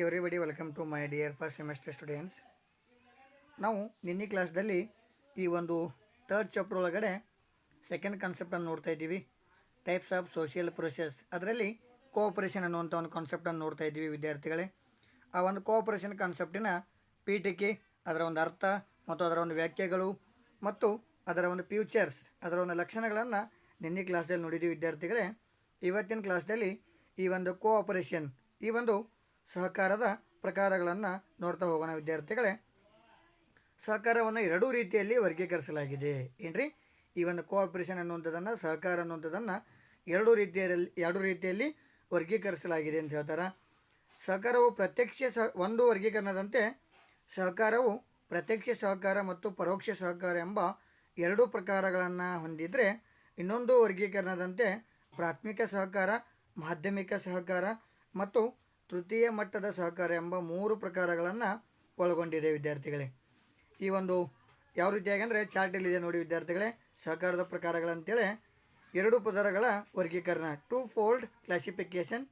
Everybody welcome to my dear first semester students ನಾವು ನಿನ್ನೆ ಕ್ಲಾಸ್ದಲ್ಲಿ ಈ ಒಂದು ತರ್ಡ್ ಚಾಪ್ಟರ್ ಒಳಗಡೆ ಸೆಕೆಂಡ್ ಕಾನ್ಸೆಪ್ಟನ್ನು ನೋಡ್ತಾ ಇದ್ದೀವಿ. ಟೈಪ್ಸ್ ಆಫ್ ಸೋಷಿಯಲ್ ಪ್ರೊಸೆಸ್ ಅದರಲ್ಲಿ ಕೋಆಪರೇಷನ್ ಅನ್ನುವಂಥ ಒಂದು ಕಾನ್ಸೆಪ್ಟನ್ನು ನೋಡ್ತಾ ಇದ್ದೀವಿ ವಿದ್ಯಾರ್ಥಿಗಳೇ. ಆ ಒಂದು ಕೋಆಪರೇಷನ್ ಕಾನ್ಸೆಪ್ಟಿನ ಪೀಠಿಕೆ, ಅದರ ಒಂದು ಅರ್ಥ ಮತ್ತು ಅದರ ಒಂದು ವ್ಯಾಖ್ಯೆಗಳು ಮತ್ತು ಅದರ ಒಂದು ಫ್ಯೂಚರ್ಸ್ ಅದರ ಒಂದು ಲಕ್ಷಣಗಳನ್ನು ನಿನ್ನೆ ಕ್ಲಾಸ್ದಲ್ಲಿ ನೋಡಿದ್ದೀವಿ ವಿದ್ಯಾರ್ಥಿಗಳೇ. ಇವತ್ತಿನ ಕ್ಲಾಸ್ದಲ್ಲಿ ಈ ಒಂದು ಕೋಆಪರೇಷನ್ ಈ ಒಂದು ಸಹಕಾರದ ಪ್ರಕಾರಗಳನ್ನು ನೋಡ್ತಾ ಹೋಗೋಣ ವಿದ್ಯಾರ್ಥಿಗಳೇ. ಸಹಕಾರವನ್ನು ಎರಡೂ ರೀತಿಯಲ್ಲಿ ವರ್ಗೀಕರಿಸಲಾಗಿದೆ. ಏನ್ರಿ? ಈ ಒಂದು ಕೋಆಪ್ರೇಷನ್ ಅನ್ನುವಂಥದ್ದನ್ನು, ಸಹಕಾರ ಅನ್ನುವಂಥದ್ದನ್ನು ಎರಡು ರೀತಿಯಲ್ಲಿ ಎರಡು ರೀತಿಯಲ್ಲಿ ವರ್ಗೀಕರಿಸಲಾಗಿದೆ ಅಂತ ಹೇಳ್ತಾರೆ. ಸಹಕಾರವು ಪ್ರತ್ಯಕ್ಷ ಸಹ, ಒಂದು ವರ್ಗೀಕರಣದಂತೆ ಸಹಕಾರವು ಪ್ರತ್ಯಕ್ಷ ಸಹಕಾರ ಮತ್ತು ಪರೋಕ್ಷ ಸಹಕಾರ ಎಂಬ ಎರಡು ಪ್ರಕಾರಗಳನ್ನು ಹೊಂದಿದರೆ ಇನ್ನೊಂದು ವರ್ಗೀಕರಣದಂತೆ ಪ್ರಾಥಮಿಕ ಸಹಕಾರ, ಮಾಧ್ಯಮಿಕ ಸಹಕಾರ ಮತ್ತು ತೃತೀಯ ಮಟ್ಟದ ಸಹಕಾರ ಎಂಬ ಮೂರು ಪ್ರಕಾರಗಳನ್ನು ಒಳಗೊಂಡಿದೆ ವಿದ್ಯಾರ್ಥಿಗಳೇ. ಈ ಒಂದು ಯಾವ ರೀತಿಯಾಗಿ ಅಂದರೆ ಚಾರ್ಟಲ್ಲಿದೆ ನೋಡಿ ವಿದ್ಯಾರ್ಥಿಗಳೇ. ಸಹಕಾರದ ಪ್ರಕಾರಗಳಂತೇಳಿ ಎರಡು ಪದರಗಳ ವರ್ಗೀಕರಣ. Two fold classification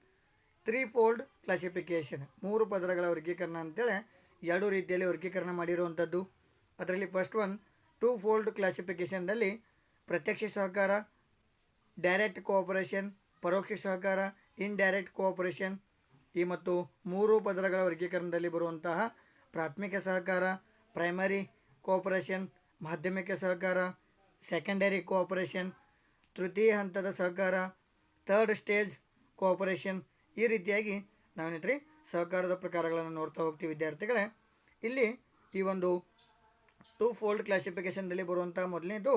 three fold classification ಮೂರು ಪದರಗಳ ವರ್ಗೀಕರಣ ಅಂತೇಳಿ ಎರಡು ರೀತಿಯಲ್ಲಿ ವರ್ಗೀಕರಣ ಮಾಡಿರುವಂಥದ್ದು. ಅದರಲ್ಲಿ ಫಸ್ಟ್ ಒನ್ ಟೂ ಫೋಲ್ಡ್ ಕ್ಲಾಸಿಫಿಕೇಷನ್ನಲ್ಲಿ ಪ್ರತ್ಯಕ್ಷ ಸಹಕಾರ ಡೈರೆಕ್ಟ್ ಕೋಆಪರೇಷನ್ ಪರೋಕ್ಷ ಸಹಕಾರ ಇನ್ಡೈರೆಕ್ಟ್ ಕೋಆಪರೇಷನ್ ಈ ಮತ್ತು ಮೂರು ಪದರಗಳ ವರ್ಗೀಕರಣದಲ್ಲಿ ಬರುವಂತಹ ಪ್ರಾಥಮಿಕ ಸಹಕಾರ ಪ್ರೈಮರಿ ಕೋಆಪರೇಷನ್ ಮಾಧ್ಯಮಿಕ ಸಹಕಾರ ಸೆಕೆಂಡರಿ ಕೋಆಪರೇಷನ್ ತೃತೀಯ ಹಂತದ ಸಹಕಾರ ಥರ್ಡ್ ಸ್ಟೇಜ್ ಕೋಆಪರೇಷನ್ ಈ ರೀತಿಯಾಗಿ ನಾವೇನಿದ್ರಿ ಸಹಕಾರದ ಪ್ರಕಾರಗಳನ್ನು ನೋಡ್ತಾ ಹೋಗ್ತೀವಿ ವಿದ್ಯಾರ್ಥಿಗಳೇ. ಇಲ್ಲಿ ಈ ಒಂದು ಟೂ ಫೋಲ್ಡ್ ಕ್ಲಾಸಿಫಿಕೇಷನ್ದಲ್ಲಿ ಬರುವಂಥ ಮೊದಲನೇದು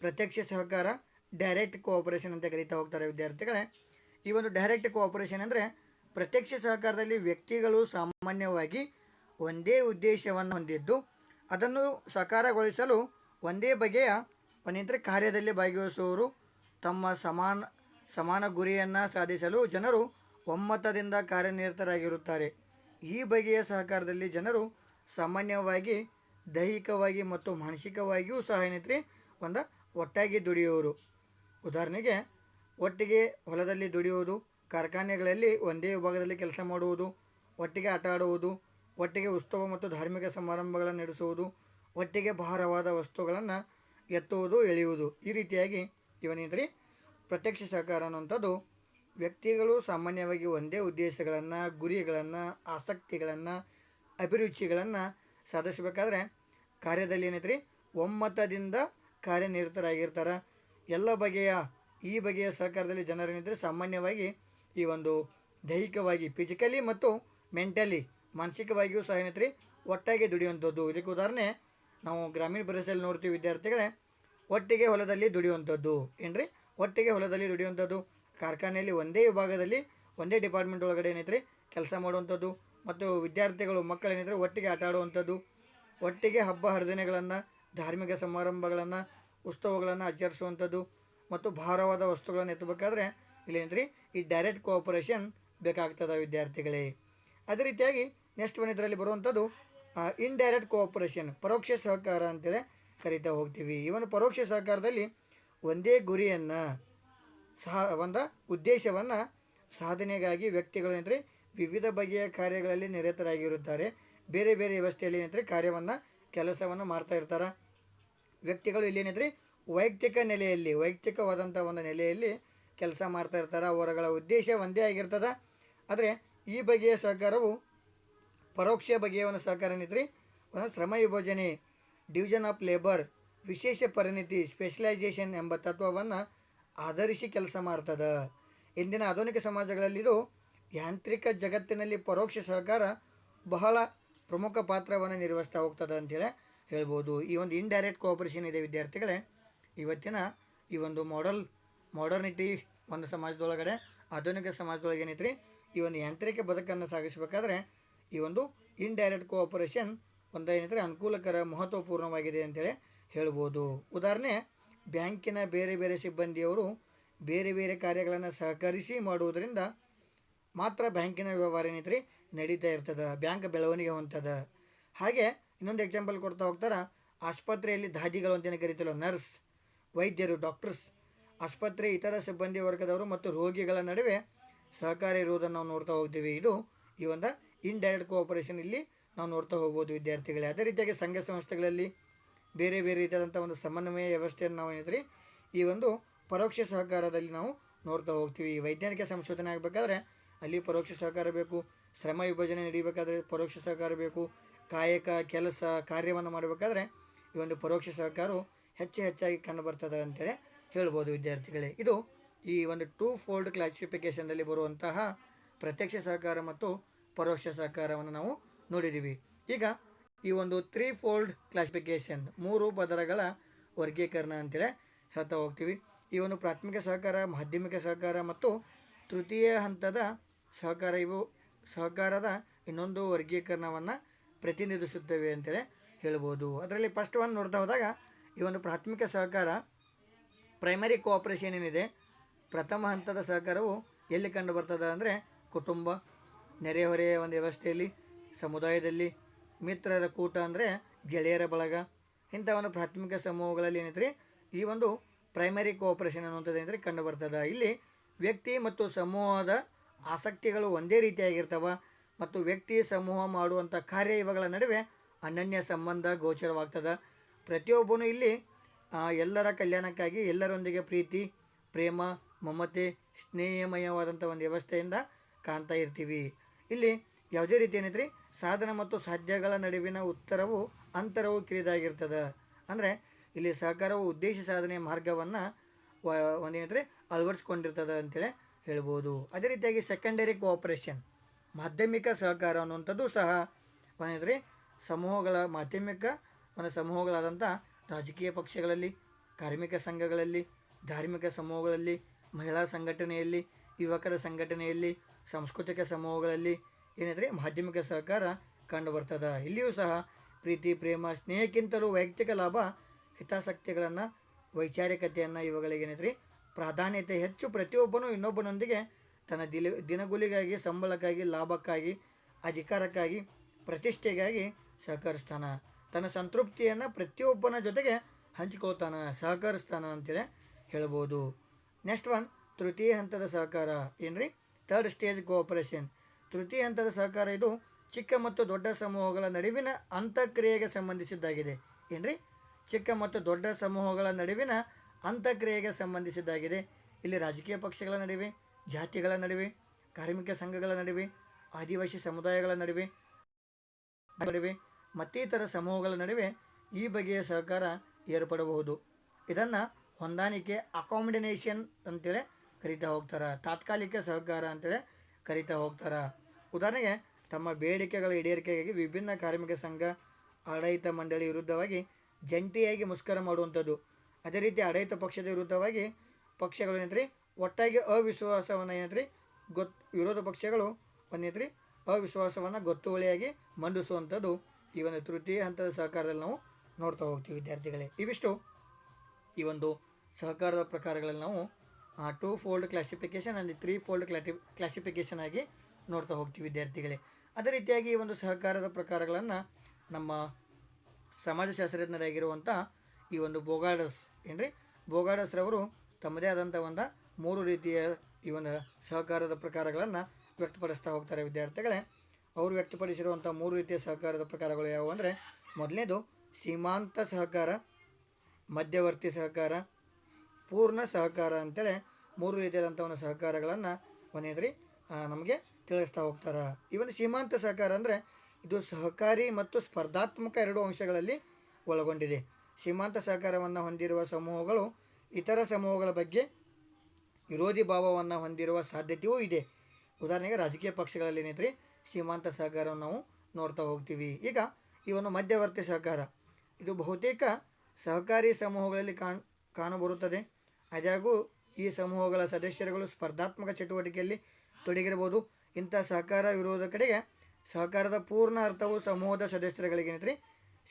ಪ್ರತ್ಯಕ್ಷ ಸಹಕಾರ ಡೈರೆಕ್ಟ್ ಕೋಆಪರೇಷನ್ ಅಂತ ಕರೀತಾ ಹೋಗ್ತಾರೆ ವಿದ್ಯಾರ್ಥಿಗಳೇ. ಈ ಒಂದು ಡೈರೆಕ್ಟ್ ಕೋಆಪರೇಷನ್ ಅಂದರೆ ಪ್ರತ್ಯಕ್ಷ ಸಹಕಾರದಲ್ಲಿ ವ್ಯಕ್ತಿಗಳು ಸಾಮಾನ್ಯವಾಗಿ ಒಂದೇ ಉದ್ದೇಶವನ್ನು ಹೊಂದಿದ್ದು, ಅದನ್ನು ಸಾಕಾರಗೊಳಿಸಲು ಒಂದೇ ಬಗೆಯ ಒಂದಂದರೆ ಕಾರ್ಯದಲ್ಲಿ ಭಾಗವಹಿಸುವವರು ತಮ್ಮ ಸಮಾನ ಸಮಾನ ಗುರಿಯನ್ನು ಸಾಧಿಸಲು ಜನರು ಒಮ್ಮತದಿಂದ ಕಾರ್ಯನಿರತರಾಗಿರುತ್ತಾರೆ. ಈ ಬಗೆಯ ಸಹಕಾರದಲ್ಲಿ ಜನರು ಸಾಮಾನ್ಯವಾಗಿ ದೈಹಿಕವಾಗಿ ಮತ್ತು ಮಾನಸಿಕವಾಗಿಯೂ ಸಹ ಏನೈತ್ರಿ ಒಂದು ಒಟ್ಟಾಗಿ ದುಡಿಯುವರು. ಉದಾಹರಣೆಗೆ, ಒಟ್ಟಿಗೆ ಹೊಲದಲ್ಲಿ ದುಡಿಯುವುದು ಕಾರ್ಖಾನೆಗಳಲ್ಲಿ ಒಂದೇ ವಿಭಾಗದಲ್ಲಿ ಕೆಲಸ ಮಾಡುವುದು, ಒಟ್ಟಿಗೆ ಆಟ ಆಡುವುದು, ಒಟ್ಟಿಗೆ ಉತ್ಸವ ಮತ್ತು ಧಾರ್ಮಿಕ ಸಮಾರಂಭಗಳನ್ನು ನಡೆಸುವುದು, ಒಟ್ಟಿಗೆ ಭಾರವಾದ ವಸ್ತುಗಳನ್ನು ಎತ್ತುವುದು, ಎಳೆಯುವುದು. ಈ ರೀತಿಯಾಗಿ ಇವನೇನ್ರಿ ಪ್ರತ್ಯಕ್ಷ ಸಹಕಾರ ಅನ್ನುವಂಥದ್ದು ವ್ಯಕ್ತಿಗಳು ಸಾಮಾನ್ಯವಾಗಿ ಒಂದೇ ಉದ್ದೇಶಗಳನ್ನು, ಗುರಿಗಳನ್ನು, ಆಸಕ್ತಿಗಳನ್ನು, ಅಭಿರುಚಿಗಳನ್ನು ಸಾಧಿಸಬೇಕಾದ್ರೆ ಕಾರ್ಯದಲ್ಲಿ ಏನೈತ್ರಿ ಒಮ್ಮತದಿಂದ ಕಾರ್ಯನಿರತರಾಗಿರ್ತಾರೆ. ಎಲ್ಲ ಬಗೆಯ, ಈ ಬಗೆಯ ಸಹಕಾರದಲ್ಲಿ ಜನರೇನಿದ್ರೆ ಸಾಮಾನ್ಯವಾಗಿ ಈ ಒಂದು ದೈಹಿಕವಾಗಿ ಫಿಸಿಕಲಿ ಮತ್ತು ಮೆಂಟಲಿ ಮಾನಸಿಕವಾಗಿಯೂ ಸಹ ಏನೈತ್ರಿ, ಒಟ್ಟಾಗಿ ದುಡಿಯುವಂಥದ್ದು. ಇದಕ್ಕೆ ಉದಾಹರಣೆ, ನಾವು ಗ್ರಾಮೀಣ ಪ್ರದೇಶದಲ್ಲಿ ನೋಡ್ತೀವಿ ವಿದ್ಯಾರ್ಥಿಗಳೇ, ಒಟ್ಟಿಗೆ ಹೊಲದಲ್ಲಿ ದುಡಿಯುವಂಥದ್ದು. ಏನ್ರಿ? ಒಟ್ಟಿಗೆ ಹೊಲದಲ್ಲಿ ದುಡಿಯುವಂಥದ್ದು. ಕಾರ್ಖಾನೆಯಲ್ಲಿ ಒಂದೇ ವಿಭಾಗದಲ್ಲಿ, ಒಂದೇ ಡಿಪಾರ್ಟ್ಮೆಂಟ್ ಒಳಗಡೆ ಏನೈತ್ರಿ, ಕೆಲಸ ಮಾಡುವಂಥದ್ದು. ಮತ್ತು ವಿದ್ಯಾರ್ಥಿಗಳು, ಮಕ್ಕಳು ಏನಿದ್ರೆ ಒಟ್ಟಿಗೆ ಆಟ ಆಡುವಂಥದ್ದು. ಒಟ್ಟಿಗೆ ಹಬ್ಬ ಹರಿದಿನಗಳನ್ನು, ಧಾರ್ಮಿಕ ಸಮಾರಂಭಗಳನ್ನು, ಉತ್ಸವಗಳನ್ನು ಆಚರಿಸುವಂಥದ್ದು. ಮತ್ತು ಭಾರವಾದ ವಸ್ತುಗಳನ್ನು ಎತ್ತಬೇಕಾದ್ರೆ ಇಲ್ಲೇನ್ರಿ ಈ ಡೈರೆಕ್ಟ್ ಕೋಆಪರೇಷನ್ ಬೇಕಾಗ್ತದೆ ವಿದ್ಯಾರ್ಥಿಗಳೇ. ಅದೇ ರೀತಿಯಾಗಿ ನೆಕ್ಸ್ಟ್ ಒನ್ ಇದರಲ್ಲಿ ಬರುವಂಥದ್ದು ಇನ್ಡೈರೆಕ್ಟ್ ಕೋಆಪರೇಷನ್ ಪರೋಕ್ಷ ಸಹಕಾರ ಅಂತೇಳಿ ಕರಿತಾ ಹೋಗ್ತೀವಿ. ಒಂದು ಪರೋಕ್ಷ ಸಹಕಾರದಲ್ಲಿ ಒಂದೇ ಗುರಿಯನ್ನು, ಸಹ, ಒಂದು ಉದ್ದೇಶವನ್ನು ಸಾಧನೆಗಾಗಿ ವ್ಯಕ್ತಿಗಳು ಏನಂದರೆ ವಿವಿಧ ಬಗೆಯ ಕಾರ್ಯಗಳಲ್ಲಿ ನಿರತರಾಗಿರುತ್ತಾರೆ. ಬೇರೆ ಬೇರೆ ವ್ಯವಸ್ಥೆಯಲ್ಲಿ ಏನಂದರೆ ಕಾರ್ಯವನ್ನು, ಕೆಲಸವನ್ನು ಮಾಡ್ತಾ ಇರ್ತಾರೆ. ವ್ಯಕ್ತಿಗಳು ಇಲ್ಲಿ ವೈಯಕ್ತಿಕ ನೆಲೆಯಲ್ಲಿ ವೈಯಕ್ತಿಕವಾದಂಥ ಒಂದು ನೆಲೆಯಲ್ಲಿ ಕೆಲಸ ಮಾಡ್ತಾ ಇರ್ತಾರೆ, ಅವರಗಳ ಉದ್ದೇಶ ಒಂದೇ ಆಗಿರ್ತದೆ. ಆದರೆ ಈ ಬಗೆಯ ಸಹಕಾರವು ಪರೋಕ್ಷ ಬಗೆಯ ಒಂದು ಸಹಕಾರ ಏನೈತ್ರಿ? ಒಂದು ಶ್ರಮ ವಿಭಜನೆ ಡಿವಿಷನ್ ಆಫ್ ಲೇಬರ್ ವಿಶೇಷ ಪರಿಣಿತಿ ಸ್ಪೆಷಲೈಸೇಷನ್ ಎಂಬ ತತ್ವವನ್ನು ಆಧರಿಸಿ ಕೆಲಸ ಮಾಡ್ತದೆ. ಇಂದಿನ ಆಧುನಿಕ ಸಮಾಜಗಳಲ್ಲಿ ಇದು ಯಾಂತ್ರಿಕ ಜಗತ್ತಿನಲ್ಲಿ ಪರೋಕ್ಷ ಸಹಕಾರ ಬಹಳ ಪ್ರಮುಖ ಪಾತ್ರವನ್ನು ನಿರ್ವಹಿಸ್ತಾ ಹೋಗ್ತದೆ ಅಂತೇಳಿ ಹೇಳ್ಬೋದು. ಈ ಒಂದು ಇಂಡೈರೆಕ್ಟ್ ಕೋಆಪರೇಷನ್ ಇದೆ ವಿದ್ಯಾರ್ಥಿಗಳೇ. ಇವತ್ತಿನ ಈ ಒಂದು ಮಾಡಲ್ ಮಾಡರ್ನಿಟಿ ಒಂದು ಸಮಾಜದೊಳಗಡೆ, ಆಧುನಿಕ ಸಮಾಜದೊಳಗೆ ಏನೈತ್ರಿ? ಈ ಒಂದು ಯಾಂತ್ರಿಕ ಬದುಕನ್ನು ಸಾಗಿಸಬೇಕಾದ್ರೆ, ಈ ಒಂದು ಇನ್ಡೈರೆಕ್ಟ್ ಕೋಆಪರೇಷನ್ ಒಂದು ಏನೈತ್ರಿ? ಅನುಕೂಲಕರ, ಮಹತ್ವಪೂರ್ಣವಾಗಿದೆ ಅಂತೇಳಿ ಹೇಳ್ಬೋದು. ಉದಾಹರಣೆ, ಬ್ಯಾಂಕಿನ ಬೇರೆ ಬೇರೆ ಸಿಬ್ಬಂದಿಯವರು ಬೇರೆ ಬೇರೆ ಕಾರ್ಯಗಳನ್ನು ಸಹಕರಿಸಿ ಮಾಡುವುದರಿಂದ ಮಾತ್ರ ಬ್ಯಾಂಕಿನ ವ್ಯವಹಾರ ಏನೈತ್ರಿ? ನಡೀತಾ ಇರ್ತದೆ, ಬ್ಯಾಂಕ್ ಬೆಳವಣಿಗೆ ಹೊಂತದ. ಹಾಗೆ, ಇನ್ನೊಂದು ಎಕ್ಸಾಂಪಲ್ ಕೊಡ್ತಾ ಹೋಗ್ತಾರೆ, ಆಸ್ಪತ್ರೆಯಲ್ಲಿ ದಾದಿಗಳು ಅಂತಲೇ ಕರಿತೀವಲ್ಲ ನರ್ಸ್ ವೈದ್ಯರು ಡಾಕ್ಟರ್ಸ್ ಆಸ್ಪತ್ರೆ, ಇತರ ಸಿಬ್ಬಂದಿ ವರ್ಗದವರು ಮತ್ತು ರೋಗಿಗಳ ನಡುವೆ ಸಹಕಾರ ಇರುವುದನ್ನು ನಾವು ನೋಡ್ತಾ ಹೋಗ್ತೀವಿ. ಇದು ಈ ಒಂದು ಇನ್ಡೈರೆಕ್ಟ್ ಕೋಆಪರೇಷನ್ ಇಲ್ಲಿ ನಾವು ನೋಡ್ತಾ ಹೋಗ್ಬೋದು ವಿದ್ಯಾರ್ಥಿಗಳೇ. ಅದೇ ರೀತಿಯಾಗಿ ಸಂಘ ಸಂಸ್ಥೆಗಳಲ್ಲಿ ಬೇರೆ ಬೇರೆ ರೀತಿಯಾದಂಥ ಒಂದು ಸಮನ್ವಯ ವ್ಯವಸ್ಥೆಯನ್ನು ನಾವು ಏನಿದ್ರಿ, ಈ ಒಂದು ಪರೋಕ್ಷ ಸಹಕಾರದಲ್ಲಿ ನಾವು ನೋಡ್ತಾ ಹೋಗ್ತೀವಿ. ಈ ವೈಜ್ಞಾನಿಕ ಸಂಶೋಧನೆ ಆಗಬೇಕಾದ್ರೆ ಅಲ್ಲಿ ಪರೋಕ್ಷ ಸಹಕಾರ ಬೇಕು, ಶ್ರಮ ವಿಭಜನೆ ನಡೀಬೇಕಾದ್ರೆ ಪರೋಕ್ಷ ಸಹಕಾರ ಬೇಕು, ಕಾಯಕ, ಕೆಲಸ, ಕಾರ್ಯವನ್ನು ಮಾಡಬೇಕಾದ್ರೆ ಈ ಒಂದು ಪರೋಕ್ಷ ಸಹಕಾರವು ಹೆಚ್ಚು ಹೆಚ್ಚಾಗಿ ಕಂಡು ಬರ್ತದೆ ಅಂತೇಳಿ ಹೇಳ್ಬೋದು ವಿದ್ಯಾರ್ಥಿಗಳೇ. ಇದು ಈ ಒಂದು ಟೂ ಫೋಲ್ಡ್ ಕ್ಲಾಸಿಫಿಕೇಷನ್ನಲ್ಲಿ ಬರುವಂತಹ ಪ್ರತ್ಯಕ್ಷ ಸಹಕಾರ ಮತ್ತು ಪರೋಕ್ಷ ಸಹಕಾರವನ್ನು ನಾವು ನೋಡಿದ್ದೀವಿ. ಈಗ ಈ ಒಂದು ತ್ರೀ ಫೋಲ್ಡ್ ಕ್ಲಾಸಿಫಿಕೇಷನ್ ಮೂರು ಪದರಗಳ ವರ್ಗೀಕರಣ ಅಂತೇಳಿ ಹೇಳ್ತಾ ಹೋಗ್ತೀವಿ. ಈ ಒಂದು ಪ್ರಾಥಮಿಕ ಸಹಕಾರ, ಮಾಧ್ಯಮಿಕ ಸಹಕಾರ ಮತ್ತು ತೃತೀಯ ಹಂತದ ಸಹಕಾರ ಇವು ಸಹಕಾರದ ಇನ್ನೊಂದು ವರ್ಗೀಕರಣವನ್ನು ಪ್ರತಿನಿಧಿಸುತ್ತವೆ ಅಂತೇಳಿ ಹೇಳ್ಬೋದು. ಅದರಲ್ಲಿ ಫಸ್ಟ್ ಒಂದು ನೋಡ್ತಾ ಹೋದಾಗ ಈ ಒಂದು ಪ್ರಾಥಮಿಕ ಸಹಕಾರ ಪ್ರೈಮರಿ ಕೋಆಪ್ರೇಷನ್ ಏನಿದೆ? ಪ್ರಥಮ ಹಂತದ ಸಹಕಾರವು ಎಲ್ಲಿ ಕಂಡು ಬರ್ತದೆ ಅಂದರೆ ಕುಟುಂಬ ನೆರೆಹೊರೆಯ ಒಂದು ವ್ಯವಸ್ಥೆಯಲ್ಲಿ, ಸಮುದಾಯದಲ್ಲಿ, ಮಿತ್ರರ ಕೂಟ ಅಂದರೆ ಗೆಳೆಯರ ಬಳಗ ಇಂಥ ಒಂದು ಪ್ರಾಥಮಿಕ ಸಮೂಹಗಳಲ್ಲಿ ಏನೈತ್ರಿ? ಈ ಒಂದು ಪ್ರೈಮರಿ ಕೋಆಪ್ರೇಷನ್ ಅನ್ನುವಂಥದ್ದು ಏನಂದರೆ ಕಂಡು ಬರ್ತದೆ ಇಲ್ಲಿ ವ್ಯಕ್ತಿ ಮತ್ತು ಸಮೂಹದ ಆಸಕ್ತಿಗಳು ಒಂದೇ ರೀತಿಯಾಗಿರ್ತವೆ ಮತ್ತು ವ್ಯಕ್ತಿ, ಸಮೂಹ ಮಾಡುವಂಥ ಕಾರ್ಯ ಇವುಗಳ ನಡುವೆ ಅನನ್ಯ ಸಂಬಂಧ ಗೋಚರವಾಗ್ತದೆ. ಪ್ರತಿಯೊಬ್ಬನು ಇಲ್ಲಿ ಎಲ್ಲರ ಕಲ್ಯಾಣಕ್ಕಾಗಿ ಎಲ್ಲರೊಂದಿಗೆ ಪ್ರೀತಿ, ಪ್ರೇಮ, ಮಮತೆ, ಸ್ನೇಹಮಯವಾದಂಥ ಒಂದು ವ್ಯವಸ್ಥೆಯಿಂದ ಕಾಣ್ತಾ ಇರ್ತೀವಿ. ಇಲ್ಲಿ ಯಾವುದೇ ರೀತಿ ಏನಿದ್ರಿ, ಸಾಧನ ಮತ್ತು ಸಾಧ್ಯಗಳ ನಡುವಿನ ಉತ್ತರವು ಅಂತರವು ಕಿರಿದಾಗಿರ್ತದೆ. ಅಂದರೆ ಇಲ್ಲಿ ಸಹಕಾರವು ಉದ್ದೇಶ ಸಾಧನೆ ಮಾರ್ಗವನ್ನು ಒಂದೇನೈತ್ರಿ ಅಳವಡಿಸ್ಕೊಂಡಿರ್ತದೆ ಅಂತೇಳಿ ಹೇಳ್ಬೋದು. ಅದೇ ರೀತಿಯಾಗಿ ಸೆಕೆಂಡರಿ ಕೋಆಪರೇಷನ್ ಮಾಧ್ಯಮಿಕ ಸಹಕಾರ ಅನ್ನುವಂಥದ್ದು ಸಹ ಏನೈತ್ರಿ ಸಮೂಹಗಳ ಮಾಧ್ಯಮಿಕ ಒಂದು ಸಮೂಹಗಳಾದಂಥ ರಾಜಕೀಯ ಪಕ್ಷಗಳಲ್ಲಿ, ಕಾರ್ಮಿಕ ಸಂಘಗಳಲ್ಲಿ, ಧಾರ್ಮಿಕ ಸಮೂಹಗಳಲ್ಲಿ, ಮಹಿಳಾ ಸಂಘಟನೆಯಲ್ಲಿ, ಯುವಕರ ಸಂಘಟನೆಯಲ್ಲಿ, ಸಾಂಸ್ಕೃತಿಕ ಸಮೂಹಗಳಲ್ಲಿ, ಏನಿದ್ರೆ ಮಾಧ್ಯಮಿಕ ಸಹಕಾರ ಕಂಡು ಬರ್ತದೆ ಇಲ್ಲಿಯೂ ಸಹ ಪ್ರೀತಿ, ಪ್ರೇಮ, ಸ್ನೇಹಕ್ಕಿಂತಲೂ ವೈಯಕ್ತಿಕ ಲಾಭ, ಹಿತಾಸಕ್ತಿಗಳನ್ನು, ವೈಚಾರಿಕತೆಯನ್ನು ಇವುಗಳಿಗೆ ಏನೈತ್ರಿ ಪ್ರಾಧಾನ್ಯತೆ ಹೆಚ್ಚು ಪ್ರತಿಯೊಬ್ಬನೂ ಇನ್ನೊಬ್ಬನೊಂದಿಗೆ ತನ್ನ ದಿಲ, ದಿನಗೂಲಿಗಾಗಿ, ಸಂಬಳಕ್ಕಾಗಿ, ಲಾಭಕ್ಕಾಗಿ, ಅಧಿಕಾರಕ್ಕಾಗಿ, ಪ್ರತಿಷ್ಠೆಗಾಗಿ ಸಹಕರಿಸ್ತಾನ. ತನ್ನ ಸಂತೃಪ್ತಿಯನ್ನು ಪ್ರತಿಯೊಬ್ಬನ ಜೊತೆಗೆ ಹಂಚಿಕೋತಾನ ಸಹಕರಿಸ್ತಾನ ಅಂತೇಳಿ ಹೇಳ್ಬೋದು. ನೆಕ್ಸ್ಟ್ ಒನ್ ತೃತೀಯ ಹಂತದ ಸಹಕಾರ. ಏನ್ರಿ? ಥರ್ಡ್ ಸ್ಟೇಜ್ ಕೋಆಪರೇಷನ್ ತೃತೀಯ ಹಂತದ ಸಹಕಾರ ಇದು ಚಿಕ್ಕ ಮತ್ತು ದೊಡ್ಡ ಸಮೂಹಗಳ ನಡುವಿನ ಅಂತಕ್ರಿಯೆಗೆ ಸಂಬಂಧಿಸಿದ್ದಾಗಿದೆ. ಏನ್ರಿ? ಚಿಕ್ಕ ಮತ್ತು ದೊಡ್ಡ ಸಮೂಹಗಳ ನಡುವಿನ ಅಂತಕ್ರಿಯೆಗೆ ಸಂಬಂಧಿಸಿದ್ದಾಗಿದೆ. ಇಲ್ಲಿ ರಾಜಕೀಯ ಪಕ್ಷಗಳ ನಡುವೆ, ಜಾತಿಗಳ ನಡುವೆ, ಕಾರ್ಮಿಕ ಸಂಘಗಳ ನಡುವೆ, ಆದಿವಾಸಿ ಸಮುದಾಯಗಳ ನಡುವೆ ನಡುವೆ ಮತ್ತಿತರ ಸಮೂಹಗಳ ನಡುವೆ ಈ ಬಗೆಯ ಸಹಕಾರ ಏರ್ಪಡಬಹುದು. ಇದನ್ನು ಹೊಂದಾಣಿಕೆ ಅಕಾಮಿಡೇಷನ್ ಅಂತೇಳಿ ಕರಿತಾ ಹೋಗ್ತಾರೆ. ತಾತ್ಕಾಲಿಕ ಸಹಕಾರ ಅಂತೇಳಿ ಕರಿತಾ ಹೋಗ್ತಾರೆ. ಉದಾಹರಣೆಗೆ ತಮ್ಮ ಬೇಡಿಕೆಗಳ ಈಡೇರಿಕೆಗಾಗಿ ವಿಭಿನ್ನ ಕಾರ್ಮಿಕ ಸಂಘ, ಆಡಳಿತ ಮಂಡಳಿ ವಿರುದ್ಧವಾಗಿ ಜಂಟಿಯಾಗಿ ಮುಷ್ಕರ ಮಾಡುವಂಥದ್ದು. ಅದೇ ರೀತಿ ಆಡಳಿತ ಪಕ್ಷದ ವಿರುದ್ಧವಾಗಿ ಪಕ್ಷಗಳು ಏನಂತ್ರಿ ಒಟ್ಟಾಗಿ ಅವಿಶ್ವಾಸವನ್ನು ಏನಂತ್ರಿ ಗೊತ್ತು ವಿರೋಧ ಪಕ್ಷಗಳು ಒಂದೇತ್ರಿ ಅವಿಶ್ವಾಸವನ್ನು ಗೊತ್ತುವಳಿಯಾಗಿ ಮಂಡಿಸುವಂಥದ್ದು. ಈ ಒಂದು ತೃತೀಯ ಹಂತದ ಸಹಕಾರದಲ್ಲಿ ನಾವು ನೋಡ್ತಾ ಹೋಗ್ತೀವಿ, ವಿದ್ಯಾರ್ಥಿಗಳೇ. ಇವಿಷ್ಟು. ಈ ಒಂದು ಸಹಕಾರದ ಪ್ರಕಾರಗಳಲ್ಲಿ ನಾವು ಟೂ ಫೋಲ್ಡ್ ಕ್ಲಾಸಿಫಿಕೇಷನ್ ಅಲ್ಲಿ ತ್ರೀ ಫೋಲ್ಡ್ ಕ್ಲಾಟಿ ಕ್ಲಾಸಿಫಿಕೇಷನ್ ಆಗಿ ನೋಡ್ತಾ ಹೋಗ್ತೀವಿ, ವಿದ್ಯಾರ್ಥಿಗಳೇ. ಅದೇ ರೀತಿಯಾಗಿ ಈ ಒಂದು ಸಹಕಾರದ ಪ್ರಕಾರಗಳನ್ನು ನಮ್ಮ ಸಮಾಜಶಾಸ್ತ್ರಜ್ಞರಾಗಿರುವಂಥ ಈ ಒಂದು ಬೋಗಾಡಸ್, ಏನ್ರಿ? ಬೋಗಾಡಸ್ರವರು ತಮ್ಮದೇ ಆದಂಥ ಒಂದು ಮೂರು ರೀತಿಯ ಈ ಒಂದು ಸಹಕಾರದ ಪ್ರಕಾರಗಳನ್ನು ವ್ಯಕ್ತಪಡಿಸ್ತಾ ಹೋಗ್ತಾರೆ, ವಿದ್ಯಾರ್ಥಿಗಳೇ. ಅವರು ವ್ಯಕ್ತಪಡಿಸಿರುವಂಥ ಮೂರು ರೀತಿಯ ಸಹಕಾರದ ಪ್ರಕಾರಗಳು ಯಾವುವು ಅಂದರೆ ಮೊದಲನೇದು ಸೀಮಾಂತ ಸಹಕಾರ, ಮಧ್ಯವರ್ತಿ ಸಹಕಾರ, ಪೂರ್ಣ ಸಹಕಾರ ಅಂತೇಳಿ ಮೂರು ರೀತಿಯಾದಂಥ ಒಂದು ಸಹಕಾರಗಳನ್ನು ಕೊನೆಯದ್ರಿ ನಮಗೆ ತಿಳಿಸ್ತಾ ಹೋಗ್ತಾರೆ. ಒಂದು ಸೀಮಾಂತ ಸಹಕಾರ ಅಂದರೆ ಇದು ಸಹಕಾರಿ ಮತ್ತು ಸ್ಪರ್ಧಾತ್ಮಕ ಎರಡು ಅಂಶಗಳಲ್ಲಿ ಒಳಗೊಂಡಿದೆ. ಸೀಮಾಂತ ಸಹಕಾರವನ್ನು ಹೊಂದಿರುವ ಸಮೂಹಗಳು ಇತರ ಸಮೂಹಗಳ ಬಗ್ಗೆ ವಿರೋಧಿ ಭಾವವನ್ನು ಹೊಂದಿರುವ ಸಾಧ್ಯತೆಯೂ ಇದೆ. ಉದಾಹರಣೆಗೆ ರಾಜಕೀಯ ಪಕ್ಷಗಳಲ್ಲಿ ಏನೈತ್ರಿ ಸೀಮಾಂತ ಸಹಕಾರವನ್ನು ನಾವು ನೋಡ್ತಾ ಹೋಗ್ತೀವಿ. ಈಗ ಒಂದು ಮಧ್ಯವರ್ತಿ ಸಹಕಾರ. ಇದು ಬಹುತೇಕ ಸಹಕಾರಿ ಸಮೂಹಗಳಲ್ಲಿ ಕಾಣ್, ಕಾಣಬರುತ್ತದೆ. ಆದಾಗೂ ಈ ಸಮೂಹಗಳ ಸದಸ್ಯರುಗಳು ಸ್ಪರ್ಧಾತ್ಮಕ ಚಟುವಟಿಕೆಯಲ್ಲಿ ತೊಡಗಿರಬಹುದು. ಇಂಥ ಸಹಕಾರ ವಿರೋಧ ಕಡೆಗೆ ಸಹಕಾರದ ಪೂರ್ಣ ಅರ್ಥವು ಸಮೂಹದ ಸದಸ್ಯರುಗಳಿಗೆ ಏನೈತ್ರಿ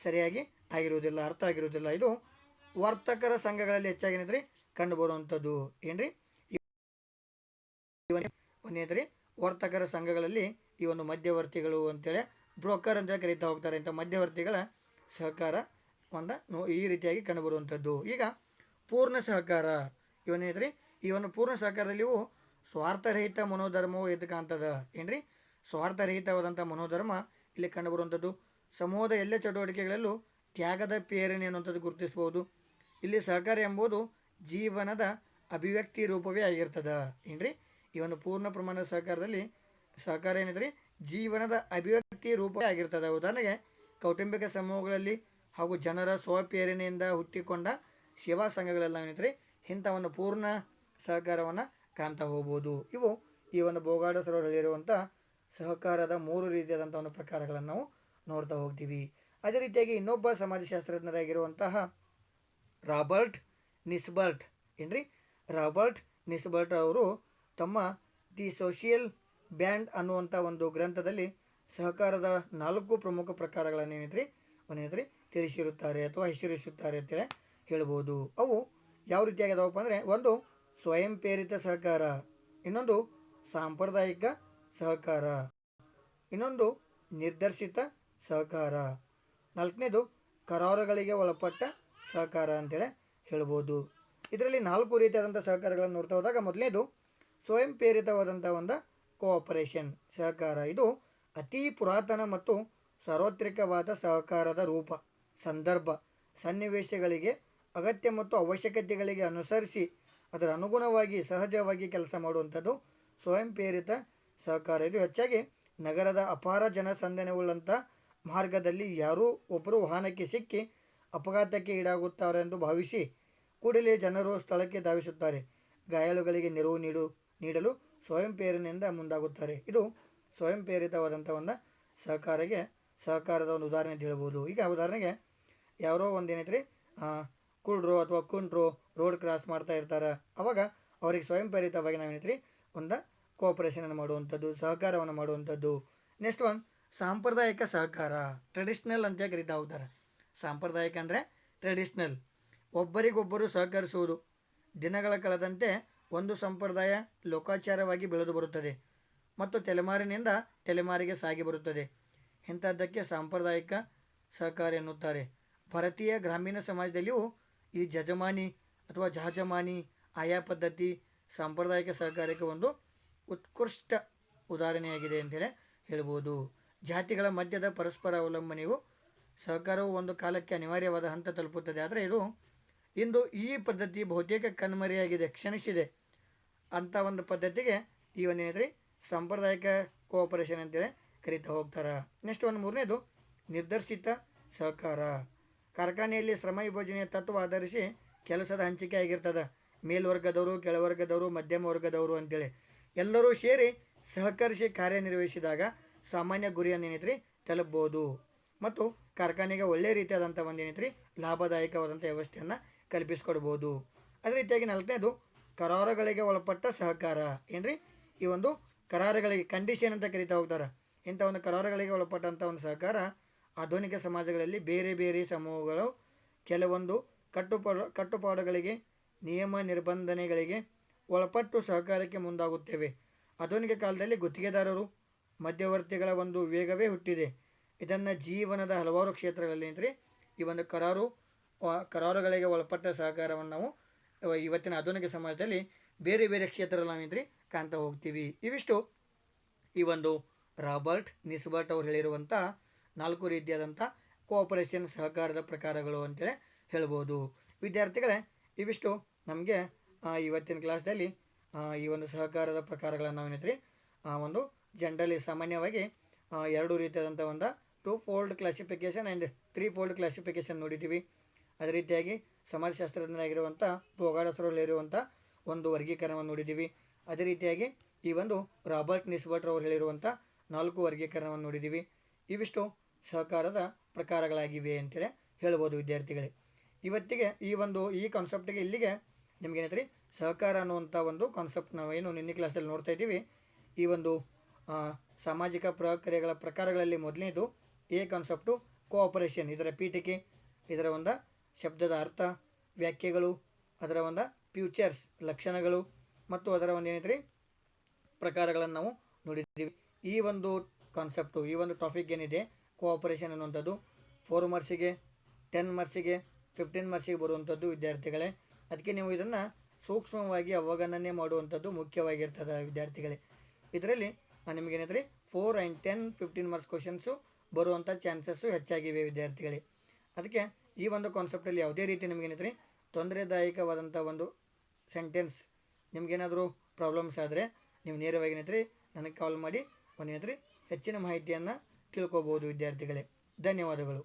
ಸರಿಯಾಗಿ ಆಗಿರುವುದಿಲ್ಲ, ಅರ್ಥ ಆಗಿರುವುದಿಲ್ಲ. ಇದು ವರ್ತಕರ ಸಂಘಗಳಲ್ಲಿ ಹೆಚ್ಚಾಗಿ ಏನಂದ್ರೆ ಕಂಡುಬರುವಂಥದ್ದು. ಏನ್ರಿ? ಒಂದೇಂದ್ರಿ ವರ್ತಕರ ಸಂಘಗಳಲ್ಲಿ ಈ ಒಂದು ಮಧ್ಯವರ್ತಿಗಳು ಅಂತೇಳಿ ಬ್ರೋಕರ್ ಅಂತ ಕರೀತಾ ಹೋಗ್ತಾರೆ. ಇಂಥ ಮಧ್ಯವರ್ತಿಗಳ ಸಹಕಾರ ಒಂದು ಈ ರೀತಿಯಾಗಿ ಕಂಡುಬರುವಂಥದ್ದು. ಈಗ ಪೂರ್ಣ ಸಹಕಾರ ಇವನೇನ್ರಿ ಈ ಒಂದು ಪೂರ್ಣ ಸಹಕಾರದಲ್ಲಿಯೂ ಸ್ವಾರ್ಥರಹಿತ ಮನೋಧರ್ಮವು ಎದ್ದು ಕಾಣ್ತದ ಏನ್ರಿ? ಸ್ವಾರ್ಥರಹಿತವಾದಂಥ ಮನೋಧರ್ಮ ಇಲ್ಲಿ ಕಂಡುಬರುವಂಥದ್ದು. ಸಮೂಹದ ಎಲ್ಲ ಚಟುವಟಿಕೆಗಳಲ್ಲೂ ತ್ಯಾಗದ ಪ್ರೇರಣೆ ಅನ್ನುವಂಥದ್ದು ಗುರುತಿಸ್ಬೋದು. ಇಲ್ಲಿ ಸಹಕಾರ ಎಂಬುದು ಜೀವನದ ಅಭಿವ್ಯಕ್ತಿ ರೂಪವೇ ಆಗಿರ್ತದ. ಏನ್ರಿ? ಈ ಒಂದು ಪೂರ್ಣ ಪ್ರಮಾಣದ ಸಹಕಾರದಲ್ಲಿ ಸಹಕಾರ ಏನಿದ್ರೆ ಜೀವನದ ಅಭಿವ್ಯಕ್ತಿ ರೂಪ ಆಗಿರ್ತದೆ. ಉದಾಹರಣೆಗೆ ಕೌಟುಂಬಿಕ ಸಮೂಹಗಳಲ್ಲಿ ಹಾಗೂ ಜನರ ಸ್ವಪ್ರೇರಣೆಯಿಂದ ಹುಟ್ಟಿಕೊಂಡ ಸೇವಾ ಸಂಘಗಳೆಲ್ಲ ಏನಿದ್ರೆ ಇಂಥ ಒಂದು ಪೂರ್ಣ ಸಹಕಾರವನ್ನು ಕಾಣ್ತಾ ಹೋಗ್ಬೋದು. ಇವು ಈ ಒಂದು ಬೋಗಾಡ ಸರೋವರಲ್ಲಿರುವಂಥ ಸಹಕಾರದ ಮೂರು ರೀತಿಯಾದಂಥ ಒಂದು ಪ್ರಕಾರಗಳನ್ನು ನಾವು ನೋಡ್ತಾ ಹೋಗ್ತೀವಿ. ಅದೇ ರೀತಿಯಾಗಿ ಇನ್ನೊಬ್ಬ ಸಮಾಜಶಾಸ್ತ್ರಜ್ಞರಾಗಿರುವಂತಹ ರಾಬರ್ಟ್ ನಿಸ್ಬರ್ಟ್ ಏನ್ರಿ? ರಾಬರ್ಟ್ ನಿಸ್ಬರ್ಟ್ ಅವರು ತಮ್ಮ ದಿ ಸೋಷಿಯಲ್ ಬ್ಯಾಂಡ್ ಅನ್ನುವಂಥ ಒಂದು ಗ್ರಂಥದಲ್ಲಿ ಸಹಕಾರದ ನಾಲ್ಕು ಪ್ರಮುಖ ಪ್ರಕಾರಗಳನ್ನು ಏನೈತ್ರಿ ಅವನೇನ್ರಿ ತಿಳಿಸಿರುತ್ತಾರೆ ಅಥವಾ ಹೆಸರಿಸುತ್ತಾರೆ ಅಂತೇಳಿ ಹೇಳ್ಬೋದು. ಅವು ಯಾವ ರೀತಿಯಾಗಿದಾವಪ್ಪ ಅಂದರೆ ಒಂದು ಸ್ವಯಂ ಪ್ರೇರಿತ ಸಹಕಾರ, ಇನ್ನೊಂದು ಸಾಂಪ್ರದಾಯಿಕ ಸಹಕಾರ, ಇನ್ನೊಂದು ನಿರ್ದರ್ಶಿತ ಸಹಕಾರ, ನಾಲ್ಕನೇದು ಕರಾರುಗಳಿಗೆ ಒಳಪಟ್ಟ ಸಹಕಾರ ಅಂತೇಳಿ ಹೇಳ್ಬೋದು. ಇದರಲ್ಲಿ ನಾಲ್ಕು ರೀತಿಯಾದಂಥ ಸಹಕಾರಗಳನ್ನು ನೋಡ್ತಾ ಹೋದಾಗ ಮೊದಲನೇದು ಸ್ವಯಂ ಪ್ರೇರಿತವಾದಂಥ ಒಂದು ಕೋಆಪರೇಷನ್ ಸಹಕಾರ. ಇದು ಅತಿ ಪುರಾತನ ಮತ್ತು ಸಾರ್ವತ್ರಿಕವಾದ ಸಹಕಾರದ ರೂಪ, ಸಂದರ್ಭ. ಸನ್ನಿವೇಶಗಳಿಗೆ ಅಗತ್ಯ ಮತ್ತು ಅವಶ್ಯಕತೆಗಳಿಗೆ ಅನುಸರಿಸಿ ಅದರ ಅನುಗುಣವಾಗಿ ಸಹಜವಾಗಿ ಕೆಲಸ ಮಾಡುವಂಥದ್ದು ಸ್ವಯಂ ಪ್ರೇರಿತ ಸಹಕಾರ. ಇದು ಹೆಚ್ಚಾಗಿ ನಗರದ ಅಪಾರ ಜನಸಂದಣಿಯುಳ್ಳಂಥ ಮಾರ್ಗದಲ್ಲಿ ಯಾರೂ ಒಬ್ಬರು ವಾಹನಕ್ಕೆ ಸಿಕ್ಕಿ ಅಪಘಾತಕ್ಕೆ ಈಡಾಗುತ್ತಾರೆ ಎಂದು ಭಾವಿಸಿ ಕೂಡಲೇ ಜನರು ಸ್ಥಳಕ್ಕೆ ಧಾವಿಸುತ್ತಾರೆ. ಗಾಯಾಳುಗಳಿಗೆ ನೆರವು ನೀಡು ನೀಡಲು ಸ್ವಯಂ ಪ್ರೇರಣೆಯಿಂದ ಮುಂದಾಗುತ್ತಾರೆ. ಇದು ಸ್ವಯಂ ಪ್ರೇರಿತವಾದಂಥ ಒಂದು ಸಹಕಾರಕ್ಕೆ ಸಹಕಾರದ ಒಂದು ಉದಾಹರಣೆ ಅಂತ ಹೇಳ್ಬೋದು. ಈಗ ಉದಾಹರಣೆಗೆ ಯಾರೋ ಒಂದು ಏನೈತ್ರಿ ಕುಳ್ರು ಅಥವಾ ಕುಂಟ್ರು ರೋಡ್ ಕ್ರಾಸ್ ಮಾಡ್ತಾ ಇರ್ತಾರೆ. ಅವಾಗ ಅವ್ರಿಗೆ ಸ್ವಯಂ ಪ್ರೇರಿತವಾಗಿ ನಾವೇನೈತ್ರಿ ಒಂದು ಕೋಆಪರೇಷನನ್ನು ಮಾಡುವಂಥದ್ದು, ಸಹಕಾರವನ್ನು ಮಾಡುವಂಥದ್ದು. ನೆಕ್ಸ್ಟ್ ಒನ್ ಸಾಂಪ್ರದಾಯಿಕ ಸಹಕಾರ. ಟ್ರೆಡಿಷ್ನಲ್ ಅಂತ ಕರೀತಾ ಹೋಗ್ತಾರೆ? ಸಾಂಪ್ರದಾಯಿಕ ಅಂದರೆ ಟ್ರೆಡಿಷ್ನಲ್ ಒಬ್ಬರಿಗೊಬ್ಬರು ಸಹಕರಿಸುವುದು. ದಿನಗಳ ಕಳೆದಂತೆ ಒಂದು ಸಂಪ್ರದಾಯ ಲೋಕಾಚಾರವಾಗಿ ಬೆಳೆದು ಬರುತ್ತದೆ ಮತ್ತು ತಲೆಮಾರಿನಿಂದ ತಲೆಮಾರಿಗೆ ಸಾಗಿ ಬರುತ್ತದೆ. ಇಂಥದ್ದಕ್ಕೆ ಸಾಂಪ್ರದಾಯಿಕ ಸಹಕಾರ ಎನ್ನುತ್ತಾರೆ. ಭಾರತೀಯ ಗ್ರಾಮೀಣ ಸಮಾಜದಲ್ಲಿಯೂ ಈ ಜಜಮಾನಿ ಅಥವಾ ಜಹಜಮಾನಿ, ಆಯಾ ಪದ್ಧತಿ ಸಾಂಪ್ರದಾಯಿಕ ಸಹಕಾರಕ್ಕೆ ಒಂದು ಉತ್ಕೃಷ್ಟ ಉದಾಹರಣೆಯಾಗಿದೆ ಅಂತೇಳಿ ಹೇಳ್ಬೋದು. ಜಾತಿಗಳ ಮಧ್ಯದ ಪರಸ್ಪರ ಅವಲಂಬನೆಯು ಸಹಕಾರವು ಒಂದು ಕಾಲಕ್ಕೆ ಅನಿವಾರ್ಯವಾದ ಹಂತ ತಲುಪುತ್ತದೆ. ಆದರೆ ಇದು ಇಂದು ಈ ಪದ್ಧತಿ ಬಹುತೇಕ ಕಣ್ಮರೆಯಾಗಿದೆ, ಕ್ಷಣಿಸಿದೆ. ಅಂಥ ಒಂದು ಪದ್ಧತಿಗೆ ಈ ಒಂದು ಏನಿದ್ರಿ ಸಾಂಪ್ರದಾಯಿಕ ಕೋಆಪರೇಷನ್ ಅಂತೇಳಿ ಕರೀತಾ ಹೋಗ್ತಾರೆ. ನೆಕ್ಸ್ಟ್ ಒಂದು ಮೂರನೇದು ನಿರ್ದರ್ಶಿತ ಸಹಕಾರ. ಕಾರ್ಖಾನೆಯಲ್ಲಿ ಶ್ರಮ ವಿಭಜನೆಯ ತತ್ವ ಆಧರಿಸಿ ಕೆಲಸದ ಹಂಚಿಕೆ ಆಗಿರ್ತದೆ. ಮೇಲ್ವರ್ಗದವರು, ಕೆಳವರ್ಗದವರು, ಮಧ್ಯಮ ವರ್ಗದವರು ಅಂತೇಳಿ. ಎಲ್ಲರೂ ಸೇರಿ ಸಹಕರಿಸಿ ಕಾರ್ಯನಿರ್ವಹಿಸಿದಾಗ ಸಾಮಾನ್ಯ ಗುರಿಯನ್ನು ಏನೈತ್ರಿ ತಲುಪ್ಬೋದು ಮತ್ತು ಕಾರ್ಖಾನೆಗೆ ಒಳ್ಳೆಯ ರೀತಿಯಾದಂಥ ಒಂದು ಏನೈತ್ರಿ ಲಾಭದಾಯಕವಾದಂಥ ವ್ಯವಸ್ಥೆಯನ್ನು ಕಲ್ಪಿಸ್ಕೊಡ್ಬೋದು. ಅದೇ ರೀತಿಯಾಗಿ ನಾಲ್ಕನೇದು ಕರಾರುಗಳಿಗೆ ಒಳಪಟ್ಟ ಸಹಕಾರ. ಏನ್ರಿ? ಈ ಒಂದು ಕರಾರುಗಳಿಗೆ ಕಂಡೀಷನ್ ಅಂತ ಕರಿತಾ ಹೋಗ್ತಾರೆ. ಇಂಥ ಒಂದು ಕರಾರುಗಳಿಗೆ ಒಳಪಟ್ಟಂಥ ಒಂದು ಸಹಕಾರ ಆಧುನಿಕ ಸಮಾಜಗಳಲ್ಲಿ ಬೇರೆ ಬೇರೆ ಸಮೂಹಗಳು ಕೆಲವೊಂದು ಕಟ್ಟುಪಾಡು, ಕಟ್ಟುಪಾಡುಗಳಿಗೆ, ನಿಯಮ ನಿರ್ಬಂಧನೆಗಳಿಗೆ ಒಳಪಟ್ಟು ಸಹಕಾರಕ್ಕೆ ಮುಂದಾಗುತ್ತೇವೆ. ಆಧುನಿಕ ಕಾಲದಲ್ಲಿ ಗುತ್ತಿಗೆದಾರರು, ಮಧ್ಯವರ್ತಿಗಳ ಒಂದು ವೇಗವೇ ಹುಟ್ಟಿದೆ. ಇದನ್ನು ಜೀವನದ ಹಲವಾರು ಕ್ಷೇತ್ರಗಳಲ್ಲಿ ಅಂದರೆ ಈ ಒಂದು ಕರಾರು ಕರಾರುಗಳಿಗೆ ಒಳಪಟ್ಟ ಸಹಕಾರವನ್ನು ನಾವು ಇವತ್ತಿನ ಆಧುನಿಕ ಸಮಾಜದಲ್ಲಿ ಬೇರೆ ಬೇರೆ ಕ್ಷೇತ್ರದಲ್ಲಿ ನಾವೇನ್ರಿ ಕಾಣ್ತಾ ಹೋಗ್ತೀವಿ. ಇವಿಷ್ಟು ಈ ಒಂದು ರಾಬರ್ಟ್ ನಿಸ್ಬರ್ಟ್ ಅವ್ರು ಹೇಳಿರುವಂಥ ನಾಲ್ಕು ರೀತಿಯಾದಂಥ ಕೋಆಪರೇಷನ್ ಸಹಕಾರದ ಪ್ರಕಾರಗಳು ಅಂತೇಳಿ ಹೇಳ್ಬೋದು. ವಿದ್ಯಾರ್ಥಿಗಳೇ ಇವಿಷ್ಟು ನಮಗೆ ಇವತ್ತಿನ ಕ್ಲಾಸ್ದಲ್ಲಿ ಈ ಒಂದು ಸಹಕಾರದ ಪ್ರಕಾರಗಳನ್ನು ಆ, ಒಂದು ಜನರಲಿ ಸಾಮಾನ್ಯವಾಗಿ ಎರಡು ರೀತಿಯಾದಂಥ ಒಂದು two fold classification and three fold classification ನೋಡಿದ್ದೀವಿ ಅದೇ ರೀತಿಯಾಗಿ ಸಮಾಜಶಾಸ್ತ್ರಜ್ಞರಾಗಿರುವಂಥ ಭೋಗಾಡಸರಲ್ಲಿರುವಂಥ ಒಂದು ವರ್ಗೀಕರಣವನ್ನು ನೋಡಿದ್ದೀವಿ. ಅದೇ ರೀತಿಯಾಗಿ ಈ ಒಂದು ರಾಬರ್ಟ್ ನಿಸ್ಬರ್ಟ್ ಅವರು ಹೇಳಿರುವಂಥ ನಾಲ್ಕು ವರ್ಗೀಕರಣವನ್ನು ನೋಡಿದ್ದೀವಿ. ಇವಿಷ್ಟು ಸಹಕಾರದ ಪ್ರಕಾರಗಳಾಗಿವೆ ಅಂತೇಳಿ ಹೇಳ್ಬೋದು ವಿದ್ಯಾರ್ಥಿಗಳೇ. ಇವತ್ತಿಗೆ ಈ ಒಂದು, ಈ ಕಾನ್ಸೆಪ್ಟಿಗೆ ಇಲ್ಲಿಗೆ ನಿಮಗೇನೈತ್ರಿ ಸಹಕಾರ ಅನ್ನುವಂಥ ಒಂದು ಕಾನ್ಸೆಪ್ಟ್ ನಾವೇನು ನಿನ್ನೆ ಕ್ಲಾಸಲ್ಲಿ ನೋಡ್ತಾ ಇದ್ದೀವಿ. ಈ ಒಂದು ಸಾಮಾಜಿಕ ಪ್ರಕ್ರಿಯೆಗಳ ಪ್ರಕಾರಗಳಲ್ಲಿ ಮೊದಲನೇದು ಎ ಕಾನ್ಸೆಪ್ಟು ಕೋಆಪರೇಷನ್ ಇದರ ಪೀಠಿಕೆ, ಇದರ ಒಂದು ಶಬ್ದದ ಅರ್ಥ, ವ್ಯಾಖ್ಯೆಗಳು, ಅದರ ಒಂದು ಫ್ಯೂಚರ್ಸ್ ಲಕ್ಷಣಗಳು ಮತ್ತು ಅದರ ಒಂದು ಏನೈತ್ರಿ? ಪ್ರಕಾರಗಳನ್ನು ನಾವು ನೋಡಿದ್ದೀವಿ. ಈ ಒಂದು ಕಾನ್ಸೆಪ್ಟು ಈ ಒಂದು ಟಾಪಿಕ್ ಏನಿದೆ? ಕೋಆಪರೇಷನ್ ಅನ್ನುವಂಥದ್ದು. ಫೋರ್ ಮಾರ್ಕ್ಸಿಗೆ ಟೆನ್ ಮಾರ್ಕ್ಸಿಗೆ ಫಿಫ್ಟೀನ್ ಮಾರ್ಕ್ಸಿಗೆ ಬರುವಂಥದ್ದು ವಿದ್ಯಾರ್ಥಿಗಳೇ. ಅದಕ್ಕೆ ನೀವು ಇದನ್ನು ಸೂಕ್ಷ್ಮವಾಗಿ ಅವಗಣನೆ ಮಾಡುವಂಥದ್ದು ಮುಖ್ಯವಾಗಿರ್ತದೆ ವಿದ್ಯಾರ್ಥಿಗಳೇ. ಇದರಲ್ಲಿ ನಿಮಗೇನಿದ್ರೆ four and ten fifteen marks questions ಬರುವಂಥ ಚಾನ್ಸಸ್ಸು ಹೆಚ್ಚಾಗಿವೆ ವಿದ್ಯಾರ್ಥಿಗಳೇ. ಅದಕ್ಕೆ ಈ ಒಂದು ಕಾನ್ಸೆಪ್ಟಲ್ಲಿ ಯಾವುದೇ ರೀತಿ ನಿಮಗೇನೈತೆ ರೀ ತೊಂದರೆದಾಯಕವಾದಂಥ ಒಂದು ಸೆಂಟೆನ್ಸ್ ನಿಮಗೇನಾದರೂ ಪ್ರಾಬ್ಲಮ್ಸ್ ಆದರೆ ನೀವು ನೇರವಾಗಿ ಏನೈತೆ ನನಗೆ ಕಾಲ್ ಮಾಡಿ ಒಂದು ಏನೈತೆ ಹೆಚ್ಚಿನ ಮಾಹಿತಿಯನ್ನು ತಿಳ್ಕೊಬೋದು, ವಿದ್ಯಾರ್ಥಿಗಳೇ. ಧನ್ಯವಾದಗಳು.